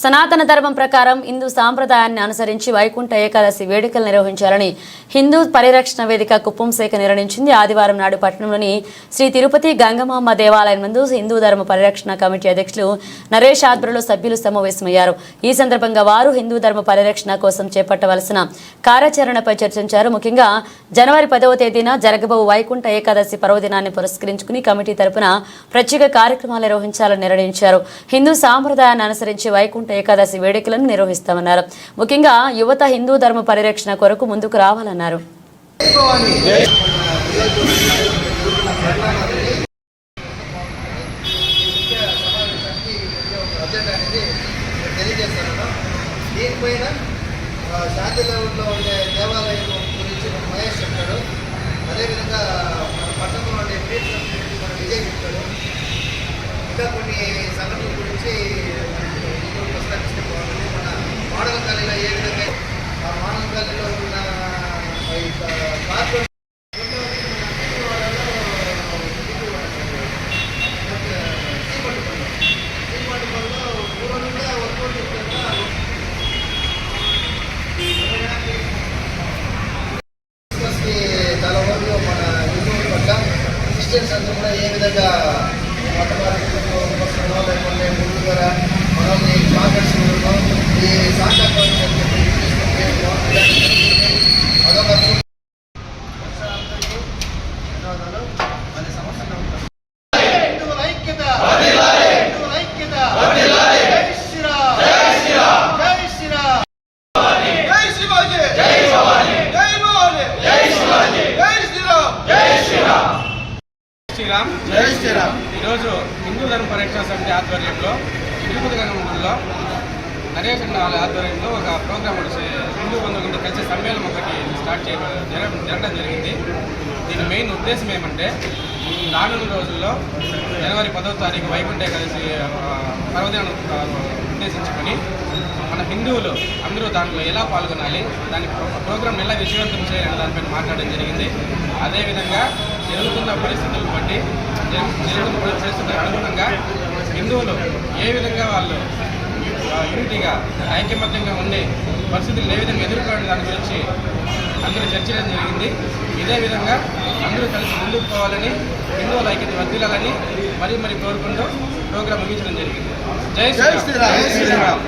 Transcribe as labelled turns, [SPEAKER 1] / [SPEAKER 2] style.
[SPEAKER 1] సనాతన ధర్మం ప్రకారం హిందూ సాంప్రదాయాన్ని అనుసరించి వైకుంఠ ఏకాదశి వేడుకలు నిర్వహించాలని హిందూ పరిరక్షణ వేదిక కుప్పం శాఖ నిర్ణయించింది. ఆదివారం నాడు పట్టణంలోని శ్రీ తిరుపతి గంగమామ దేవాలయం ముందు హిందూ ధర్మ పరిరక్షణ కమిటీ అధ్యక్షులు నరేష్ ఆధ్వర్యంలో సభ్యులు సమావేశమయ్యారు. ఈ సందర్భంగా వారు హిందూ ధర్మ పరిరక్షణ కోసం చేపట్టవలసిన కార్యాచరణపై చర్చించారు. ముఖ్యంగా జనవరి పదవ తేదీన జరగబో వైకుంఠ ఏకాదశి పర్వదినాన్ని పురస్కరించుకుని కమిటీ తరపున ప్రత్యేక కార్యక్రమాలు నిర్వహించాలని నిర్ణయించారు. హిందూ సాంప్రదాయాన్ని అనుసరించి వైకుంఠ ఏకాదశి వేడుకలను నిర్వహిస్తామన్నారు. ముఖ్యంగా యువత హిందూ ధర్మ పరిరక్షణ కొరకు ముందుకు రావాలన్నారు.
[SPEAKER 2] దీనిపైన ఉండే దేవాలయం గురించి మహేష్ అదేవిధంగా మన పట్టణంలో ఉండే మన విజయ్ ఇంకా కొన్ని సంఘటనల గురించి ఇప్పుడు ప్రస్తావిస్తే బాగుంటుంది మన మోడల్ కాలనీలో ఏ విధంగా ఆ మోడల్ కాలనీలో ఉన్న ఈ కార్పొరేట్ క్రిస్మస్కి చాలా వరకు మన హిందువుల పట్ల క్రిస్టియన్స్ అందరూ కూడా ఏ విధంగా మత మార్పులకు శ్రీరామ్ జై శ్రీరామ్ జై శ్రీరామ్
[SPEAKER 3] ఈరోజు హిందూ ధర్మ పరిరక్షణ సమితి ఆధ్వర్యంలో తిరుపతి గంగమంలో నరేష్ వాళ్ళ ఆధ్వర్యంలో ఒక ప్రోగ్రామ్ హిందూ బంధువులు కలిసి సమ్మేళనం స్టార్ట్ చేయడం జరగడం జరగడం జరిగింది. దీని మెయిన్ ఉద్దేశం ఏమంటే రానున్న రోజుల్లో జనవరి పదవ తారీఖు వైకుంఠ ఏకాదశి పర్వదినం ఉద్దేశించుకొని మన హిందువులు అందరూ దాంట్లో ఎలా పాల్గొనాలి దాని ప్రో- ప్రోగ్రామ్ ఎలా విజయవంతం చేయాలనే దానిపైన మాట్లాడడం జరిగింది. అదేవిధంగా జరుగుతున్న పరిస్థితులను బట్టి జరు- జరుగుతున్న పరిస్థితులకు అనుగుణంగా హిందువులు ఏ విధంగా వాళ్ళు యూనిటీగా ఐక్యమత్యంగా ఉండి పరిస్థితులు ఏ విధంగా ఎదుర్కోవడం దాని గురించి అందరూ చర్చించడం జరిగింది. ఇదే విధంగా అందరూ కలిసి ముందుకు పోవాలని హిందువుల ఐక్యత వర్ధిల్లాలని మరీ మరీ కోరుకుంటూ ప్రోగ్రాం ముగించడం జరిగింది. జై శ్రీరామ్.
[SPEAKER 2] జై శ్రీరామ్.